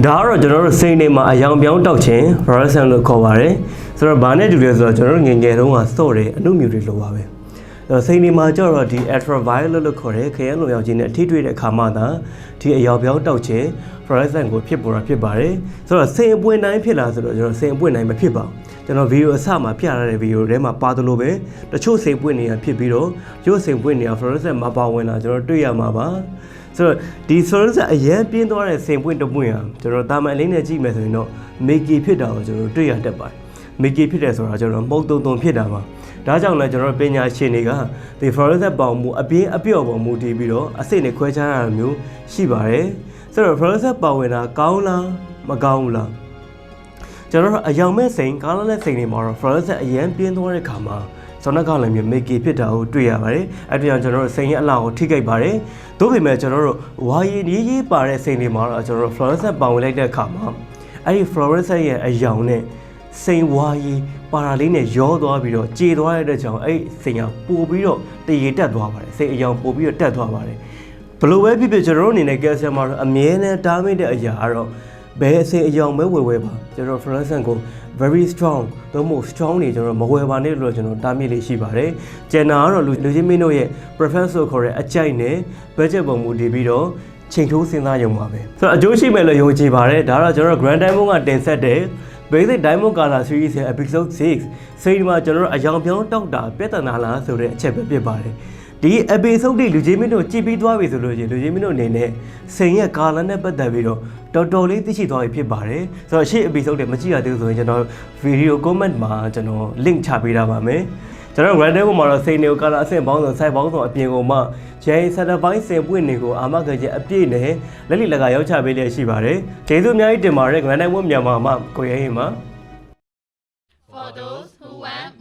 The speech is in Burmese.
ဒါကတော့ကျွန်တော်တို့စိန်နေမှာအယောင်ပြောင်းတောက်ခြင်း fluorescent လို့ခေါ်ပါတယ်ဆိုတော့ဘာနဲ့တူလဲဆိုတော့ကျွန်တော်တို့ငယ်ငယ်တုန်းကစော့တယ်အနုမြူတွေလိုပါပဲအဲ့တော့ စိန်နေမှာကျတော့ဒီ ultraviolet လို့ခေါ်တဲ့ခရမ်းလိုရောင်ခြင်းနဲ့အထိတွေ့တဲ့အခါမှသာဒီအယောင်ပြောင်းတောက်ခြင်း fluorescent ကိုဖြစ်ပေါ်တာဖြစ်ပါတယ်ဆိုတော့စိန်အပွင့်တိုင်းဖြစ်လာဆိုတော့ကျွန်တော်စိန်အပွင့်တိုင်းမဖြစ်ပါဘူးကျွန်တော်ဗီဒီယိုအစမှာပြရတဲ့ဗီဒီယိုထဲမှာပါသလိုပဲတချို့စိန်ပွင့်နေတာဖြစ်ပြီးတော့တချို့စိန်ပွင့်နေတာ fluorescent မပါဝင်တာကျွန်တော်တွေ့ရမှာပါဆိုတော့ဒီ fluorescent အရင်ပြင်းသွားတဲ့စိန်ပွင့်တစ်ပွင့်ဟာကျွန်တော်တာမန်အလေးနဲ့ကြည့်မယ်ဆိုရင်တော့ Mickey ဖြစ်တာကိုကျွန်တော်တွေ့ရတတ်ပါတယ် Mickey ဖြစ်တယ်ဆိုတာကျွန်တော်မှုတ်တုံတုံဖြစ်တာပါ ဒါကြောင့်လည်းကျွန်တော်ပညာရှင်တွေကဒီ fluorescent ပေါင်မှုအပြင်းအပြော့ပေါ်မူတည်ပြီးတော့အစိတ်နဲ့ခွဲခြားရတာမျိုးရှိပါတယ်ဆိုတော့ fluorescent ပါဝင်တာကောင်းလားမကောင်းဘူးလားကျွန်တော်တို့အယောင်မဲ့စိန်ကားလနဲ့စိန်တွေမှာတော့ fluorescent အရန်ပြင်းသွားတဲ့ခါမှာဇောနကလည်းမျိုး make ဖြစ်တာကိုတွေ့ရပါတယ်အဲ့ဒါကြောင့်ကျွန်တော်တို့စိန်ရဲ့အလားကိုထိခိုက်ပါတယ်သို့ပေမဲ့ကျွန်တော်တို့ဝါရီရေးရေးပါတဲ့စိန်တွေမှာတော့ကျွန်တော်တို့ fluorescent ပါဝင်လိုက်တဲ့အခါမှာအဲ့ဒီ fluorescent ရဲ့အယောင်နဲ့ စိန်ဝါရီပါရာလေးနဲ့ရောသွားပြီးတော့ကြေသွားတဲ့အတွက်ကြောင့်အဲ့ဒီစိန်ကပို့ပြီးတော့တရေတက်သွားပါတယ်စိန်အယောင်ပို့ပြီးတော့တက်သွားပါတယ်ဘယ်လိုပဲဖြစ်ဖြစ်ကျွန်တော်တို့အနေနဲ့ကယ်ဆယ်မ်မှာတော့အမြဲတမ်းတားမိတဲ့အရာကတော့ဘယ်အစိအယောင်ပဲဝယ်ဝယ်ပါကျွန်တော် fluorescent ကို very strong သို့မဟုတ် strong နေကျွန်တော်မဝယ်ပါနဲ့လို့ကျွန်တော်တားမိလေးရှိပါတယ်ကျန်တာကတော့လူလူချင်းမင်းတို့ရဲ့ preference လို့ခေါ်တဲ့အကြိုက်နဲ့ budget ပုံမူတည်ပြီးတော့ချိန်ထိုးစဉ်းစားရုံပါပဲဆိုတော့အကျိုးရှိမယ်လို့ယုံကြည်ပါတယ်ဒါတော့ကျွန်တော် Grand Diamond ကတင်ဆက်တဲ့ Basic Diamond Color Series ရဲ့ Episode 6စိတ်မှာကျွန်တော်တို့အယောင်ပြောင်းတောက်တာပြဿနာလားဆိုတဲ့အချက်ပဲဖြစ်ပါတယ်ဒီ episode တွေလူကြီးမင်းတို့ကြည့်ပြီးသွားပြီဆိုလို့ရှိရင်လူကြီးမင်းတို့အနေနဲ့စိန်ရဲ့ကာလနဲ့ပတ်သက်ပြီးတော့တော်တော်လေးသိရှိသွားပြီဖြစ်ပါတယ်ဆိုတော့ရှေ့ episode တွေမကြည့်ရသေးဘူးဆိုရင်ကျွန်တော် video comment မှာကျွန်တော် link ချပေးထားပါမယ် ကျွန်တော် random မှာတော့စိန်တွေကိုကာလအဆင့်ပေါင်းစုံ site ပေါင်းစုံအပြင်ကိုမှဂျိမ်း set point စင်ပွင့်တွေကိုအာမခံချက်အပြည့်နဲ့လက်လီလက်ကရောက်ချပေးလျက်ရှိပါတယ်ကျေးဇူးအများကြီးတင်ပါတယ် random မြန်မာမှာကိုရဲရင်မှာ For those who want